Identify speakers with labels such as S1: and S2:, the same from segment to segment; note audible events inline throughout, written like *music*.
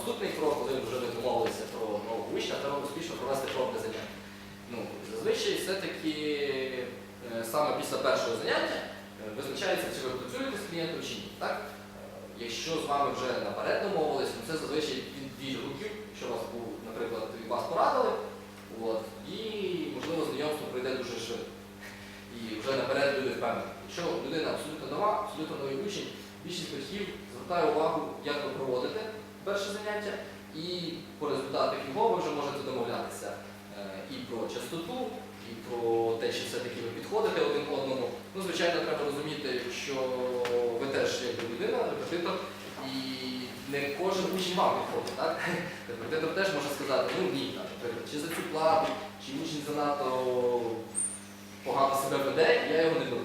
S1: наступний крок, коли вже ви домовилися про нового учня, треба успішно провести пробне заняття. Ну, зазвичай все-таки е, саме після першого заняття е, визначається, чи ви працюєте з клієнтом чи ні. Так? Е, Якщо з вами вже наперед домовились, ну це зазвичай від відгуків, якщо вас був, наприклад, вас порадили, от, і можливо знайомство пройде дуже швидко. І вже наперед люди впевнені. Якщо людина абсолютно нова, абсолютно новий учень, більшість батьків звертає увагу, як ви проводите перше заняття, і по результатах його ви вже можете домовлятися е, і про частоту, і про те, чи все-таки ви підходите один одному. Ну, звичайно, треба розуміти, що ви теж якби людина, репетитор, і не кожен учень вам підходить. Так? *laughs* Репетитор теж може сказати, ну ні, наприклад, чи за цю плату, чи учень занадто погано себе веде, я його не беру.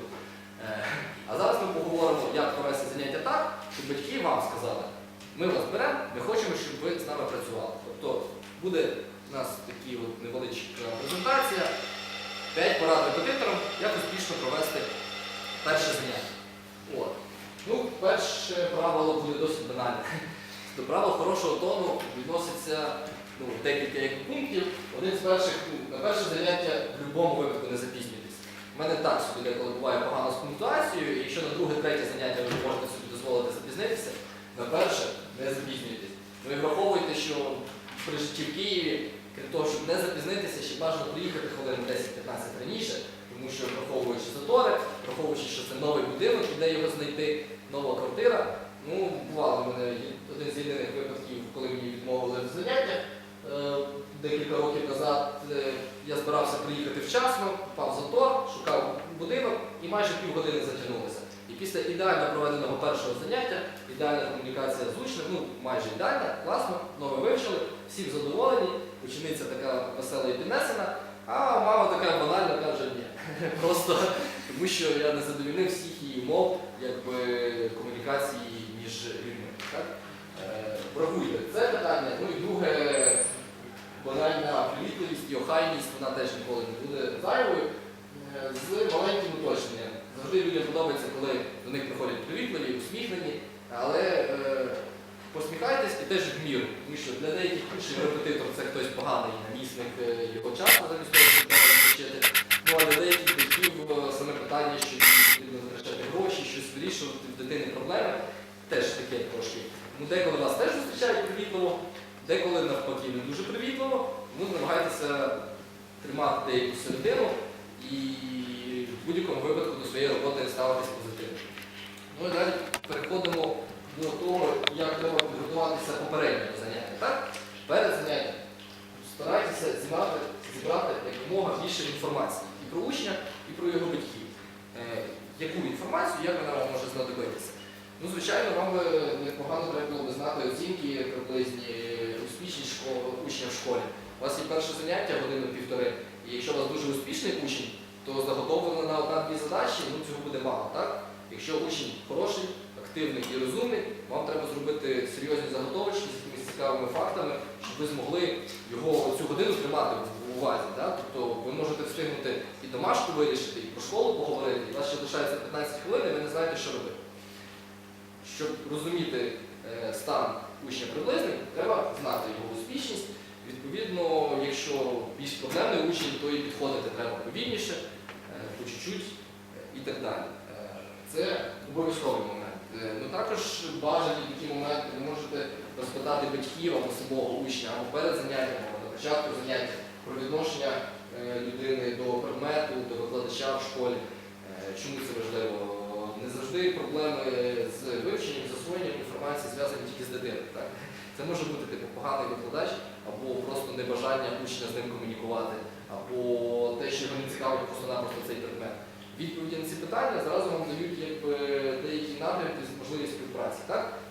S1: Е, А зараз ми поговоримо, як провести заняття так, щоб батьки вам сказали, ми вас беремо, ми хочемо, щоб ви з нами працювали. Тобто буде у нас такі невеличка презентація, 5 порад репетиторам, як успішно провести перше заняття. От. Ну, перше правило буде досить банальне. До правил хорошого тону відноситься ну, декілька пунктів. Один з перших, ну, на перше заняття в будь-якому випадку не запізнюйтесь. У мене так собі деколи буває погано з пунктуацією, і якщо на друге, третє заняття ви можете собі дозволити запізнитися, на перше не запізнюйтесь. Ви враховуйте, що при житті в Києві, крім того, щоб не запізнитися, ще бажано приїхати хвилин 10-15 раніше, тому що враховуючи затори, враховуючи, що це новий будинок, і де його знайти, нова квартира. Ну, бувало в мене один з єдиних випадків, коли мені відмовили в заняття. Е, Декілька років назад е, я збирався приїхати вчасно, впав затор, шукав будинок і майже півгодини затягнулося. І після ідеально проведеного першого заняття, ідеальна комунікація з учнем, ну майже ідеальна, класно, нове вивчили, всі задоволені, учениця така весела і піднесена, а мама така банальна каже, ні. *laughs* Просто тому що я не задовільнив всіх її мов якби, комунікації між людьми. Так? Е, Врахуйте це питання. Ну і друге, банальна привітливість і охайність, вона теж ніколи не буде зайвою. Е, З маленьким уточненням. Завжди людям подобається, коли до них приходять привітливі, усміхнені, але е, посміхайтесь і теж в міру. Тому що для деяких учнів репетитор це хтось поганий намісник е, його часу замість того, щоб відпочити. Ну а для деяких батьків е, саме питання, що потрібно витрачати гроші, щось вирішувати в дитини проблеми, теж таке трошки. Ну, деколи вас теж зустрічають привітливо, деколи навпаки не дуже привітливо, тому намагайтеся тримати деяку середину і в будь-якому випадку до своєї роботи ставитись позитивно. Ну і далі переходимо до того, як треба підготуватися попередньо до заняття. Так? Перед заняттям старайтеся зібрати, зібрати якомога більше інформації і про учня, і про його батьків. Е, яку інформацію, як вона вам може знадобитися? Ну, звичайно, вам би непогано треба було б знати оцінки приблизні успішність школи, учня в школі. У вас є перше заняття годину-півтори, і якщо у вас дуже успішний учень, то заготовлено на одна-дві задачі, ну цього буде мало, так? Якщо учень хороший, активний і розумний, вам треба зробити серйозні заготовочки з якимись цікавими фактами, щоб ви змогли його цю годину тримати в увазі. Так? Тобто ви можете встигнути і домашку вирішити, і про школу поговорити, і у вас ще лишається 15 хвилин, і ви не знаєте, що робити. Щоб розуміти е, стан учня приблизний, треба знати його успішність. Відповідно, якщо більш проблемний учень, то і підходити треба повільніше, е, по чуть-чуть е, і так далі. Це обов'язковий момент. Е, Ну також бажані такі моменти ви можете розпитати батьків або самого учня або перед заняттям, або на початку заняття про відношення е, людини до предмету, до викладача в школі. Е, Чому це важливо? Не завжди проблеми з вивченням, засвоєнням інформації зв'язані тільки з дитиною. Так? Це може бути типу поганий викладач, або просто небажання учня з ним комунікувати, або те, що його не цікавить просто-напросто цей предмет. Відповіді на ці питання зразу вам дають деякі напрямки з можливість співпраці.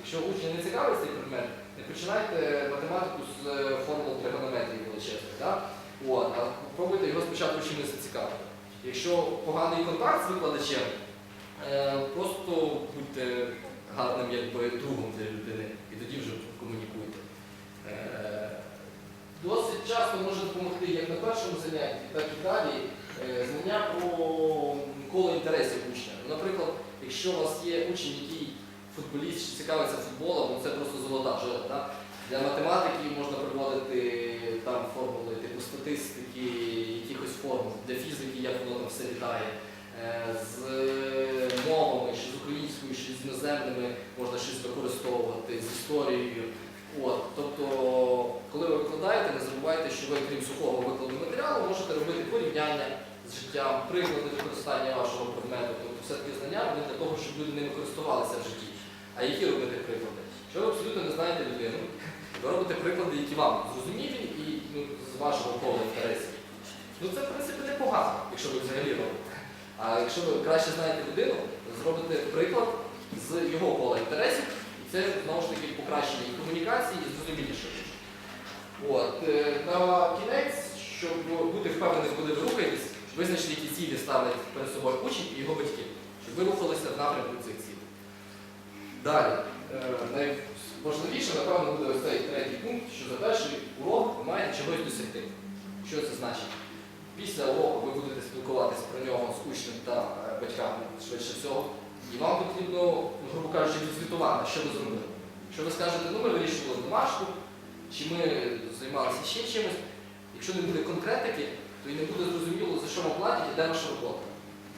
S1: Якщо учня не цікавить цей предмет, не починайте математику з е, формул тригонометрії? От, а пробуйте його спочатку чимось зацікавити. Якщо поганий контакт з викладачем, Е, Просто будьте гарним другом для людини і тоді вже комунікуйте. Е, Досить часто може допомогти як на першому занятті, так і далі знання про коло інтересів учня. Ну, Наприклад, якщо у вас є учень, який футболіст чи цікавиться футболом, ну це просто золота жила. Для математики можна приводити там формули типу статистики, якихось формул, для фізики, як воно там все літає. Е, З мовами, чи з українською, чи з іноземними можна щось використовувати, з історією. От, тобто, коли ви викладаєте, не забувайте, що ви, крім сухого викладу матеріалу, можете робити порівняння життям, приклади використання вашого предмету. Тобто все-таки знання вони для того, щоб люди ними користувалися в житті. А які робити приклади? Якщо ви абсолютно не знаєте людину, ви робите приклади, які вам зрозумілі і ну, з вашого кола інтересів. Ну це в принципі непогано, якщо ви взагалі робите. А якщо ви краще знаєте людину, зробите приклад з його кола інтересів, і це знову ж таки покращення і комунікації, і зрозуміліше. От, е, на кінець, щоб бути впевненим, коли ви рухаєтесь, визначте, які цілі ставить перед собою учень і його батьки, щоб ви рухалися в напрямку цих цілей. Далі, е, найважливіше, напевно, буде ось цей третій пункт, що за перший урок ви маєте чогось досягти. Що це значить? Після уроку ви будете спілкуватися про нього з учнем та е, батьками швидше всього, і вам потрібно, грубо кажучи, відзвітувати, що ви зробили. Що ви скажете, ну ми вирішували домашку, чи ми займалися ще чимось. Якщо не буде конкретики, то і не буде зрозуміло, за що вам платять і де ваша робота.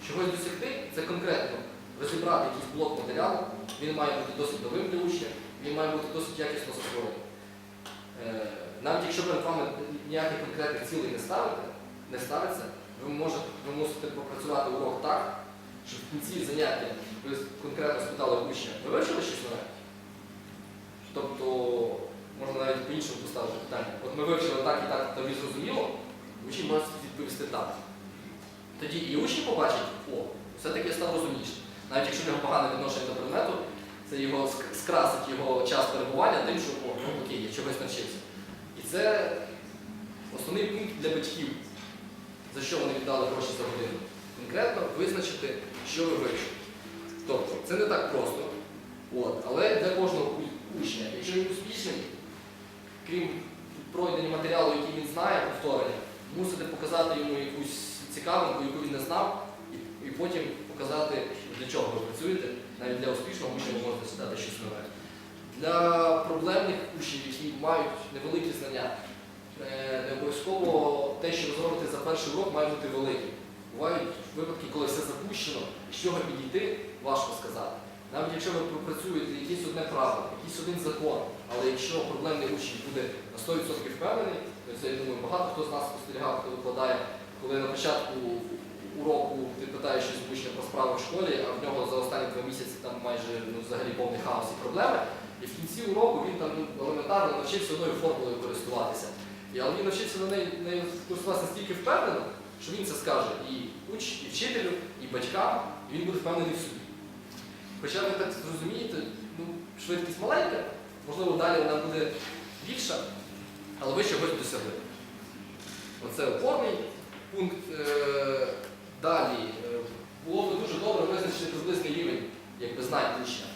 S1: Чогось досягти це конкретно розібрати якийсь блок матеріалу, він має бути досить новим для учня, він має бути досить якісно створений. Е, Навіть якщо перед вами ніяких конкретних цілей не ставите, не ставиться, ви можете ви мусите пропрацювати урок так, щоб в кінці заняття ви конкретно спитали учня, ви вивчили щось нове? Тобто, можна навіть по-іншому поставити питання. От ми вивчили так і так, тобі зрозуміло, учень може відповісти так. Тоді і учні побачать, о, все-таки став розумнішим. Навіть якщо в нього погане відношення до предмету, це його скрасить його час перебування тим, що о, ну окей, я чогось навчився. І це основний пункт для батьків, за що вони віддали гроші за годину. Конкретно визначити, що ви вивчили. Тобто, це не так просто. От, але для кожного учня, якщо він успішний, крім пройдення матеріалу, який він знає, повторення, мусите показати йому якусь цікавинку, яку він не знав, і, потім показати, для чого ви працюєте. Навіть для успішного учня ви можете задати щось нове. Для проблемних учнів, які мають невеликі знання, е, не обов'язково те, що ви зробите за перший урок, має бути великим. Бувають випадки, коли все запущено, з чого підійти, важко сказати. Навіть якщо ви пропрацюєте якийсь одне правило, якийсь один закон, але якщо проблемний учень буде на 100% впевнений, то це, я думаю, багато хто з нас спостерігав, хто викладає, коли на початку уроку ти питаєш щось про справи в школі, а в нього за останні два місяці там майже ну, взагалі повний хаос і проблеми. І в кінці уроку він там ну, елементарно навчився одною формулою користуватися. І, але він навчився на неї нею користуватися настільки впевнено, що він це скаже і уч, і вчителю, і батькам, і він буде впевнений в собі. Хоча ви так зрозумієте, ну, швидкість маленька, можливо, далі вона буде більша, але ви чогось досягли. Оце опорний пункт. Е, Далі е, було б дуже добре визначити приблизний рівень якби, знань учня.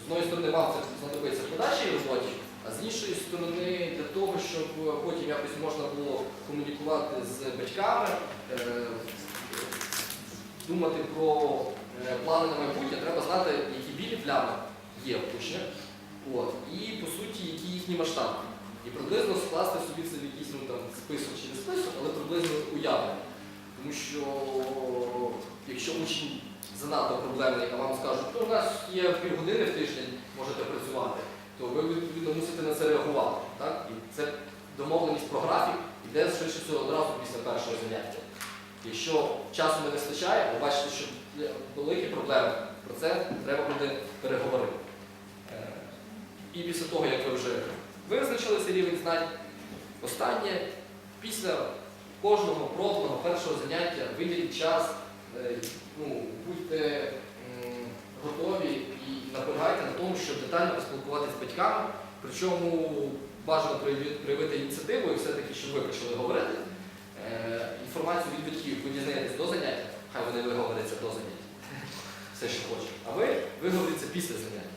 S1: З однієї сторони, вам це знадобиться в подальшій роботі, а з іншої сторони, для того, щоб потім якось можна було комунікувати з батьками, е, думати про плани на майбутнє, треба знати, які білі плями є в учня, От. і по суті, які їхні масштаби. І приблизно скласти собі це в якийсь ну, там, список чи не список, але приблизно уявлення. Тому що якщо учень занадто проблемний, а вам скажуть, що у нас є півгодини в тиждень, можете працювати, то ви відповідно мусите на це реагувати. Так? І це домовленість про графік іде швидше всього одразу після першого заняття. Якщо часу не вистачає, ви бачите, що великі проблеми. Про це треба буде переговорити. І після того, як ви вже визначили цей рівень знань, останнє, після кожного пробного першого заняття виділіть час, е, ну, будьте готові і наполягайте на тому, щоб детально поспілкуватися з батьками, причому бажано проявити ініціативу і все-таки, щоб ви почали говорити. Е, Інформацію від батьків ви дізнаєтесь до заняття, хай вони виговоряться до заняття, все, що хочуть. А ви виговориться після заняття.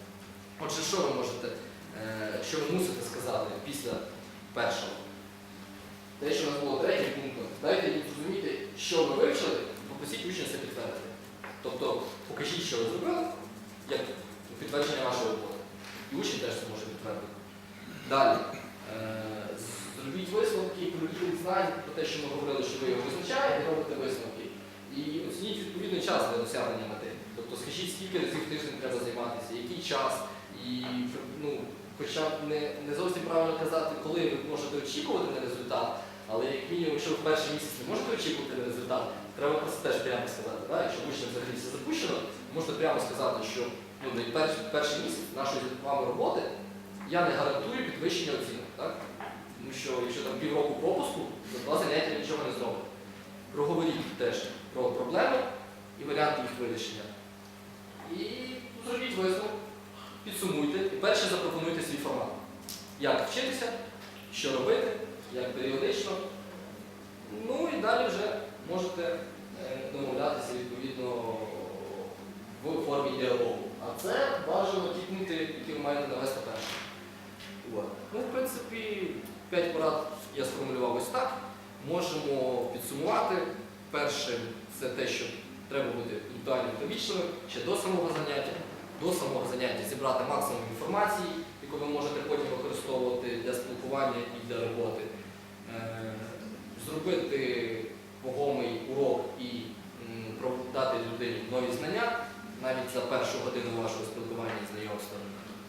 S1: Отже, що ви можете, е, що ви мусите сказати після першого? Те, що у нас було третім пунктом, дайте їм зрозуміти, що ви вивчили, попросіть учня це підтвердити. Тобто покажіть, що ви зробили, як підтвердження вашої роботи. І учень теж це може підтвердити. Далі. Зробіть висновки, прорахуйте знань про те, що ми говорили, що ви його визначаєте, робите висновки. І оцініть відповідний час для досягнення мети. Тобто скажіть, скільки разів в треба займатися, який час, і ну, хоча б не, не зовсім правильно казати, коли ви можете очікувати на результат, але як мінімум, якщо ви в перший місяць не можете очікувати на результат, треба просто теж прямо сказати. Да? Якщо учням взагалі все запущено, можете прямо сказати, що ну, перший, перший місяць нашої вами роботи я не гарантую підвищення оцінок. Так? Тому що якщо там півроку пропуску, за два заняття нічого не зробить. Проговоріть теж про проблеми і варіанти їх вирішення. І зробіть висновок, підсумуйте і перше запропонуйте свій формат. Як вчитися, що робити, як періодично. Ну і далі вже можете е, домовлятися відповідно в формі діалогу. А це бажано ті пункти, які ви маєте навести першим. От. Ну, в принципі, п'ять порад я сформулював ось так. Можемо підсумувати. Першим це те, що треба бути пунктуальним та ще до самого заняття. До самого заняття зібрати максимум інформації, яку ви можете потім використовувати для спілкування і для роботи. Е, Зробити вагомий урок і дати людині нові знання навіть за першу годину вашого спілкування і знайомства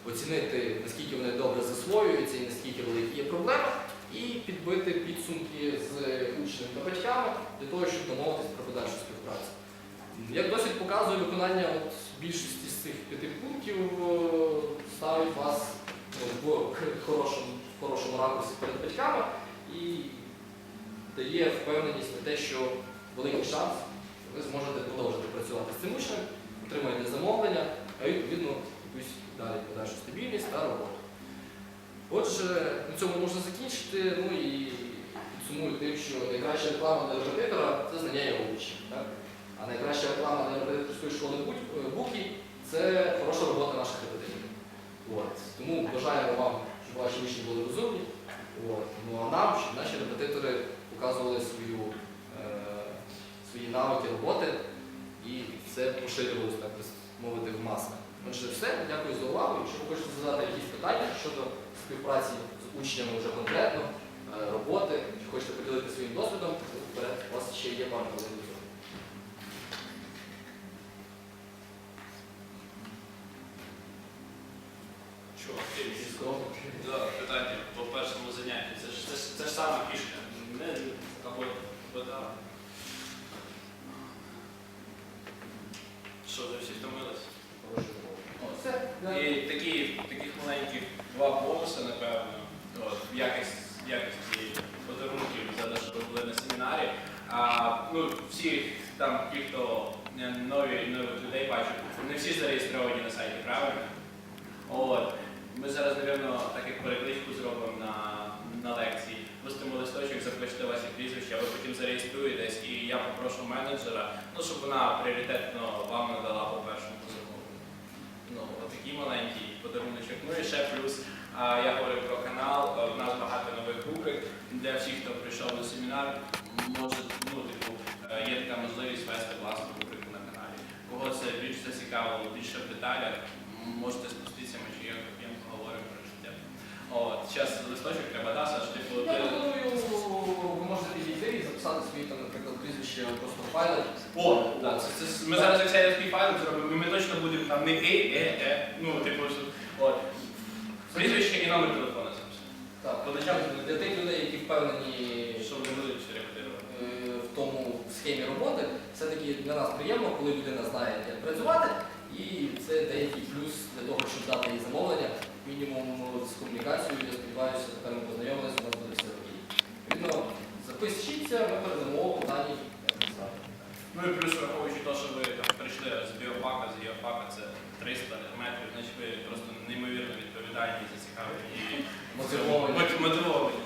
S1: оцінити, наскільки вони добре засвоюються і наскільки великі є проблеми, і підбити підсумки з учнями та батьками для того, щоб домовитися про подальшу співпрацю. Як досвід показує, виконання от більшості з цих п'яти пунктів ставить вас ну, в хорошому, в хорошому ракурсі перед батьками і дає впевненість на те, що великий шанс ви зможете продовжити працювати з цим учнем, отримаєте замовлення, а відповідно якусь далі подальшу стабільність та роботу. Отже, на цьому можна закінчити. Ну і підсумую тим, що найкраща реклама для репетитора це знання його учнів. Найкраща реклама для репетиторської школи Бук- Буки це хороша робота наших репетиторів. От. Тому бажаємо вам, щоб ваші учні були розумні. От. Ну а нам, щоб наші репетитори показували свою, е, свої навики роботи і це поширювалося, так би мовити, в масах. Отже, все, дякую за увагу. Якщо ви хочете задати якісь питання щодо співпраці з учнями вже конкретно, е, роботи, чи хочете поділитися своїм досвідом, вперед, у вас ще є пару хвилин. до цього.
S2: Що, ти
S1: Військово.
S2: Да, питання по першому занятті. Це ж, це, ж- це ж саме фішка. Ми або вода. Що, ви всі втомились?
S1: Хорошої роботи. О, Все,
S2: І такі, таких маленьких два бонуси, напевно, от, в якості, в якості подарунків за те, що ви були на семінарі. А, ну, всі там, ті, хто е, нові нових людей бачать, не всі зареєстровані на сайті, правильно? От. Ми зараз, напевно, так як перекличку зробимо на, на лекції, пустимо листочок, запишете ваші прізвища, ви потім зареєструєтесь, попрошу менеджера, ну, щоб вона пріоритетно вам надала по першому замовленню. Ну, отакий маленький подаруночок. Ну і ще плюс, я говорив про канал, в нас багато нових рубрик для всіх, хто прийшов на семінар. Може, ну, типу, е, є така можливість вести власну рубрику на каналі. Кого це більш зацікавило, більше в деталях, можете спуститися, ми чи я поговоримо про життя. От, зараз листочок треба, да, Саш, типу,
S1: Я
S2: ти...
S1: пропоную, ви можете і свої, там, наприклад, прізвище просто в.
S2: О, да, це, це, ми зараз ексельський файл зробимо, і ми точно будемо там не е, е, е, ну, типу, що, от. Прізвище і номер телефону записати.
S1: Так, подачам для тих людей, які впевнені
S2: Щоб не будуть репетирувати.
S1: е, в тому схемі роботи, все-таки для нас приємно, коли людина знає, як працювати, і це деякий плюс для того, щоб дати їй замовлення. Мінімум з комунікацією, я сподіваюся, тепер ми познайомилися, у нас буде все окей. Відповідно, запишіться, ми передамо дані адміністратору.
S2: Ну і плюс враховуючи те, що ви там прийшли з біопака, з геопака, це 300 метрів, значить ви просто неймовірно відповідальні, зацікавлені і
S1: Мотивовані.
S2: Мот- мотивовані.